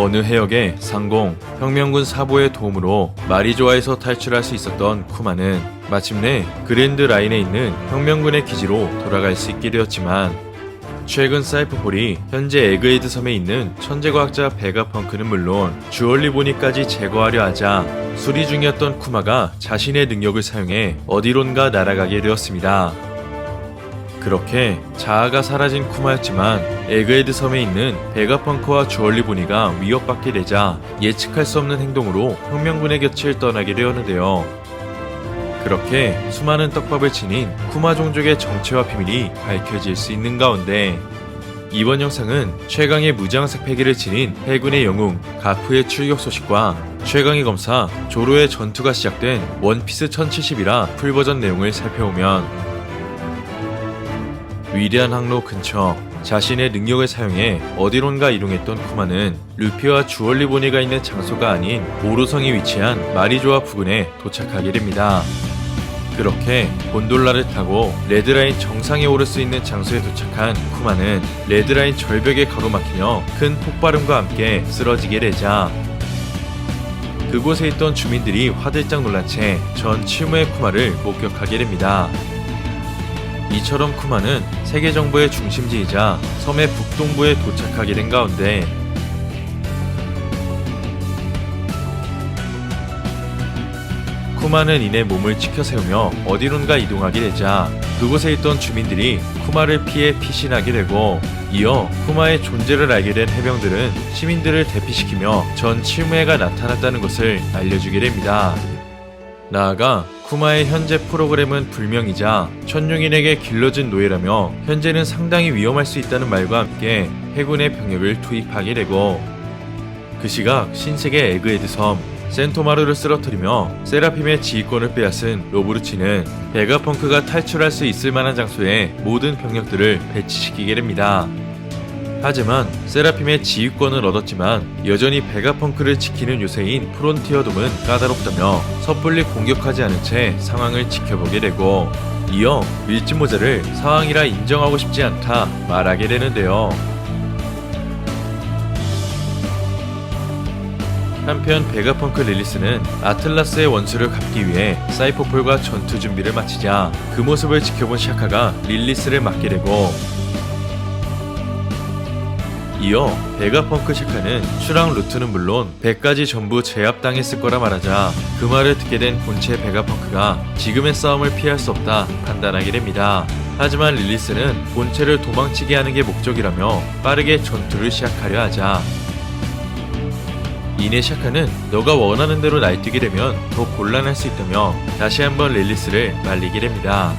어느 해역의 상공 혁명군 사보의 도움으로 마리조아에서 탈출할 수 있었던 쿠마는 마침내 그랜드 라인에 있는 혁명군의 기지로 돌아갈 수 있게 되었지만 최근 사이퍼폴이 현재 에그에이드 섬에 있는 천재과학자 베가펑크는 물론 주얼리보니까지 제거하려 하자 수리 중이었던 쿠마가 자신의 능력을 사용해 어디론가 날아가게 되었습니다. 그렇게 자아가 사라진 쿠마였지만 에그에드 섬에 있는 베가펑크와 주얼리보니가 위협받게 되자 예측할 수 없는 행동으로 혁명군의 곁을 떠나게 되었는데요. 그렇게 수많은 떡밥을 지닌 쿠마 종족의 정체와 비밀이 밝혀질 수 있는 가운데 이번 영상은 최강의 무장색 패기를 지닌 해군의 영웅 가프의 출격 소식과 최강의 검사 조로의 전투가 시작된 원피스 1070이라 풀버전 내용을 살펴보면 위대한 항로 근처 자신의 능력을 사용해 어디론가 이동했던 쿠마는 루피와 주얼리보니가 있는 장소가 아닌 오로성이 위치한 마리조아 부근에 도착하게 됩니다. 그렇게 곤돌라를 타고 레드라인 정상에 오를 수 있는 장소에 도착한 쿠마는 레드라인 절벽에 가로막히며 큰 폭발음과 함께 쓰러지게 되자 그곳에 있던 주민들이 화들짝 놀란 채 전 치무의 쿠마를 목격하게 됩니다. 이처럼 쿠마는 세계 정부의 중심지이자 섬의 북동부에 도착하게 된 가운데 쿠마는 이내 몸을 치켜 세우며 어디론가 이동하게 되자 그곳에 있던 주민들이 쿠마를 피해 피신하게 되고 이어 쿠마의 존재를 알게 된 해병들은 시민들을 대피시키며 전 치무해가 나타났다는 것을 알려주게 됩니다. 나아가 쿠마의 현재 프로그램은 불명이자 천룡인에게 길러진 노예라며 현재는 상당히 위험할 수 있다는 말과 함께 해군의 병력을 투입하게 되고 그 시각 신세계 에그에드 섬 센토마루를 쓰러뜨리며 세라핌의 지휘권을 빼앗은 로브르치는 베가펑크가 탈출할 수 있을 만한 장소에 모든 병력들을 배치시키게 됩니다. 하지만 세라핌의 지휘권을 얻었지만 여전히 베가펑크를 지키는 요새인 프론티어돔은 까다롭다며 섣불리 공격하지 않은 채 상황을 지켜보게 되고 이어 밀짚모자를 상황이라 인정하고 싶지 않다 말하게 되는데요. 한편 베가펑크 릴리스는 아틀라스의 원수를 갚기 위해 사이퍼폴과 전투 준비를 마치자 그 모습을 지켜본 샤카가 릴리스를 맡게 되고 이어 베가펑크 샤카는 슈랑 루트는 물론 100까지 전부 제압당했을 거라 말하자 그 말을 듣게 된 본체 베가펑크가 지금의 싸움을 피할 수 없다 판단하게 됩니다. 하지만 릴리스는 본체를 도망치게 하는 게 목적이라며 빠르게 전투를 시작하려 하자 이내 샤카는 너가 원하는 대로 날뛰게 되면 더 곤란할 수 있다며 다시 한번 릴리스를 말리게 됩니다.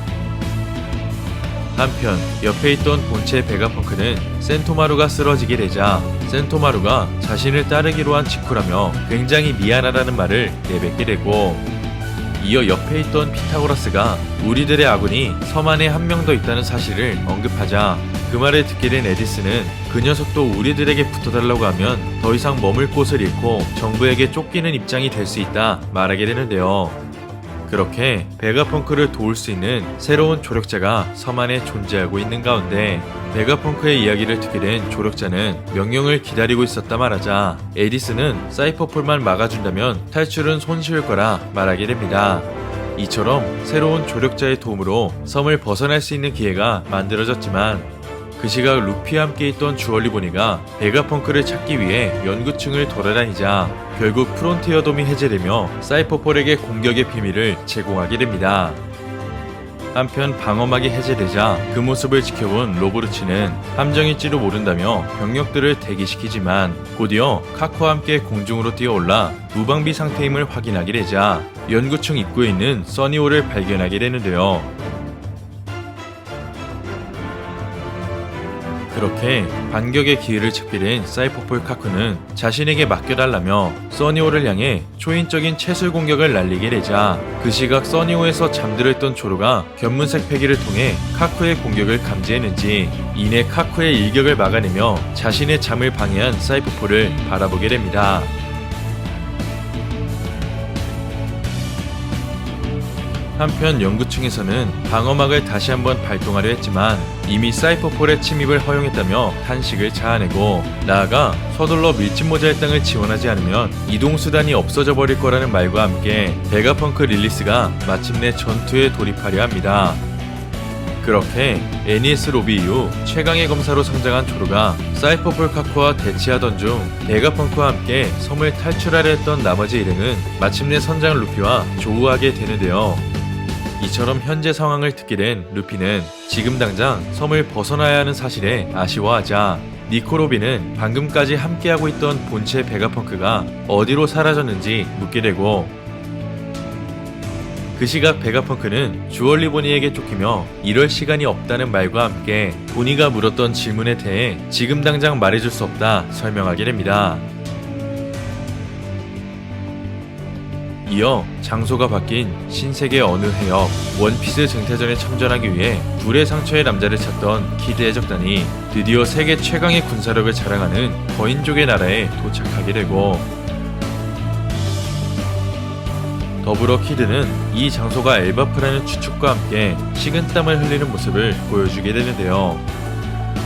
한편 옆에 있던 본체 베가펑크는 센토마루가 쓰러지게 되자 센토마루가 자신을 따르기로 한 직후라며 굉장히 미안하다는 말을 내뱉게 되고 이어 옆에 있던 피타고라스가 우리들의 아군이 섬 안에 한 명 더 있다는 사실을 언급하자 그 말을 듣게 된 에디스는 그 녀석도 우리들에게 붙어달라고 하면 더 이상 머물 곳을 잃고 정부에게 쫓기는 입장이 될 수 있다 말하게 되는데요. 그렇게 베가펑크를 도울 수 있는 새로운 조력자가 섬 안에 존재하고 있는 가운데 베가펑크의 이야기를 듣게 된 조력자는 명령을 기다리고 있었다 말하자 에디스는 사이퍼폴만 막아준다면 탈출은 손쉬울 거라 말하게 됩니다. 이처럼 새로운 조력자의 도움으로 섬을 벗어날 수 있는 기회가 만들어졌지만 그 시각 루피와 함께 있던 주얼리보니가 베가펑크를 찾기 위해 연구층을 돌아다니자 결국 프론티어 돔이 해제되며 사이퍼폴에게 공격의 비밀을 제공하게 됩니다. 한편 방어막이 해제되자 그 모습을 지켜본 로브르치는 함정일지도 모른다며 병력들을 대기시키지만 곧이어 카코와 함께 공중으로 뛰어올라 무방비 상태임을 확인하게 되자 연구층 입구에 있는 써니오를 발견하게 되는데요. 그렇게 반격의 기회를 된 사이퍼폴 카쿠는 자신에게 맡겨달라며 써니오를 향해 초인적인 채술 공격을 날리게 되자 그 시각 써니오에서 잠들어 있던 조로가 견문색 패기를 통해 카쿠의 공격을 감지했는지 이내 카쿠의 일격을 막아내며 자신의 잠을 방해한 사이퍼폴을 바라보게 됩니다. 한편 연구층에서는 방어막을 다시 한번 발동하려 했지만 이미 사이퍼폴의 침입을 허용했다며 탄식을 자아내고 나아가 서둘러 밀집 모자의 땅을 지원하지 않으면 이동 수단이 없어져 버릴 거라는 말과 함께 베가펑크 릴리스가 마침내 전투에 돌입하려 합니다. 그렇게 NES 로비 이후 최강의 검사로 성장한 조르가 사이퍼폴 카쿠와 대치하던 중 베가펑크와 함께 섬을 탈출하려 했던 나머지 일행은 마침내 선장 루피와 조우하게 되는데요. 이처럼 현재 상황을 듣게 된 루피는 지금 당장 섬을 벗어나야 하는 사실에 아쉬워하자 니코로비는 방금까지 함께하고 있던 본체 베가펑크가 어디로 사라졌는지 묻게 되고 그 시각 베가펑크는 주얼리 보니에게 쫓기며 이럴 시간이 없다는 말과 함께 보니가 물었던 질문에 대해 지금 당장 말해줄 수 없다 설명하게 됩니다. 이어 장소가 바뀐 신세계 어느 해역 원피스 쟁탈전에 참전하기 위해 불의 상처의 남자를 찾던 키드 해적단이 드디어 세계 최강의 군사력을 자랑하는 거인족의 나라에 도착하게 되고 더불어 키드는 이 장소가 엘바프라는 추측과 함께 식은땀을 흘리는 모습을 보여주게 되는데요.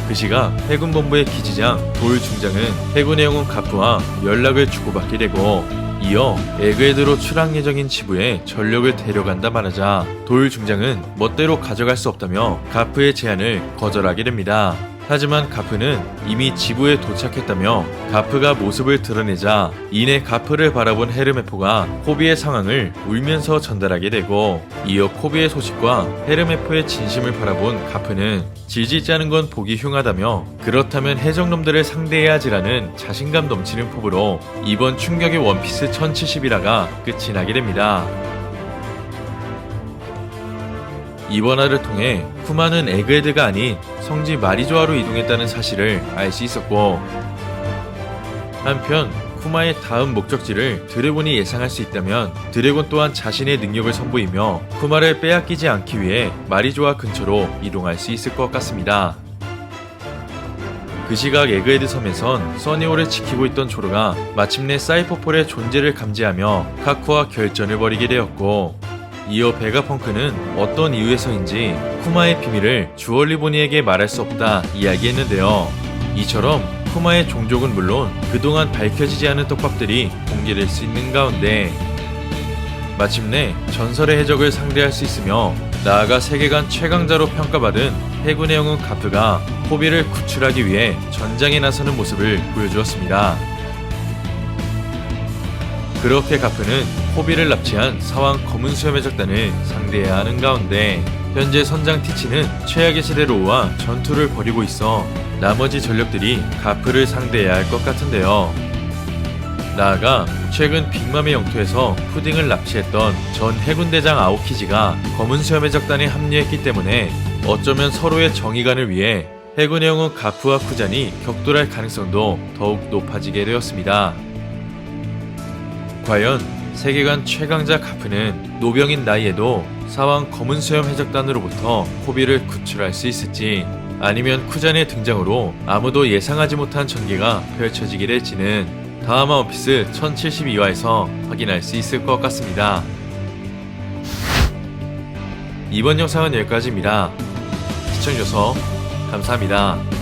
그 시각 해군 본부의 기지장 돌 중장은 해군의 영웅 가프와 연락을 주고받게 되고 이어 에그헤드로 출항 예정인 지부에 전력을 데려간다 말하자 돌 중장은 멋대로 가져갈 수 없다며 가프의 제안을 거절하게 됩니다. 하지만 가프는 이미 지부에 도착했다며 가프가 모습을 드러내자 이내 가프를 바라본 헤르메포가 코비의 상황을 울면서 전달하게 되고 이어 코비의 소식과 헤르메포의 진심을 바라본 가프는 질질 짜는 건 보기 흉하다며 그렇다면 해적놈들을 상대해야 하지라는 자신감 넘치는 포부로 이번 충격의 원피스 1071화가 끝이 나게 됩니다. 이번 화를 통해 쿠마는 에그헤드가 아닌 성지 마리조아로 이동했다는 사실을 알 수 있었고 한편 쿠마의 다음 목적지를 드래곤이 예상할 수 있다면 드래곤 또한 자신의 능력을 선보이며 쿠마를 빼앗기지 않기 위해 마리조아 근처로 이동할 수 있을 것 같습니다. 그 시각 에그헤드 섬에선 써니오를 지키고 있던 조르가 마침내 사이퍼폴의 존재를 감지하며 카쿠와 결전을 벌이게 되었고 이어 베가펑크는 어떤 이유에서인지 쿠마의 비밀을 주얼리 보니에게 말할 수 없다 이야기했는데요. 이처럼 쿠마의 종족은 물론 그동안 밝혀지지 않은 떡밥들이 공개될 수 있는 가운데 마침내 전설의 해적을 상대할 수 있으며 나아가 세계관 최강자로 평가받은 해군의 영웅 가프가 호비를 구출하기 위해 전장에 나서는 모습을 보여주었습니다. 그렇게 가프는 호비를 납치한 사왕 검은 수염의 적단을 상대해야 하는 가운데 현재 선장 티치는 최악의 세대 로우와 전투를 벌이고 있어 나머지 전력들이 가프를 상대해야 할 것 같은데요. 나아가 최근 빅맘의 영토에서 푸딩을 납치했던 전 해군대장 아오키지가 검은 수염의 적단에 합류했기 때문에 어쩌면 서로의 정의관을 위해 해군의 영웅 가프와 쿠잔이 격돌할 가능성도 더욱 높아지게 되었습니다. 과연 세계관 최강자 카프는 노병인 나이에도 사왕 검은 수염 해적단으로부터 코비를 구출할 수 있을지 아니면 쿠잔의 등장으로 아무도 예상하지 못한 전개가 펼쳐지게 될지는 다음 원피스 1072화에서 확인할 수 있을 것 같습니다. 이번 영상은 여기까지입니다. 시청해주셔서 감사합니다.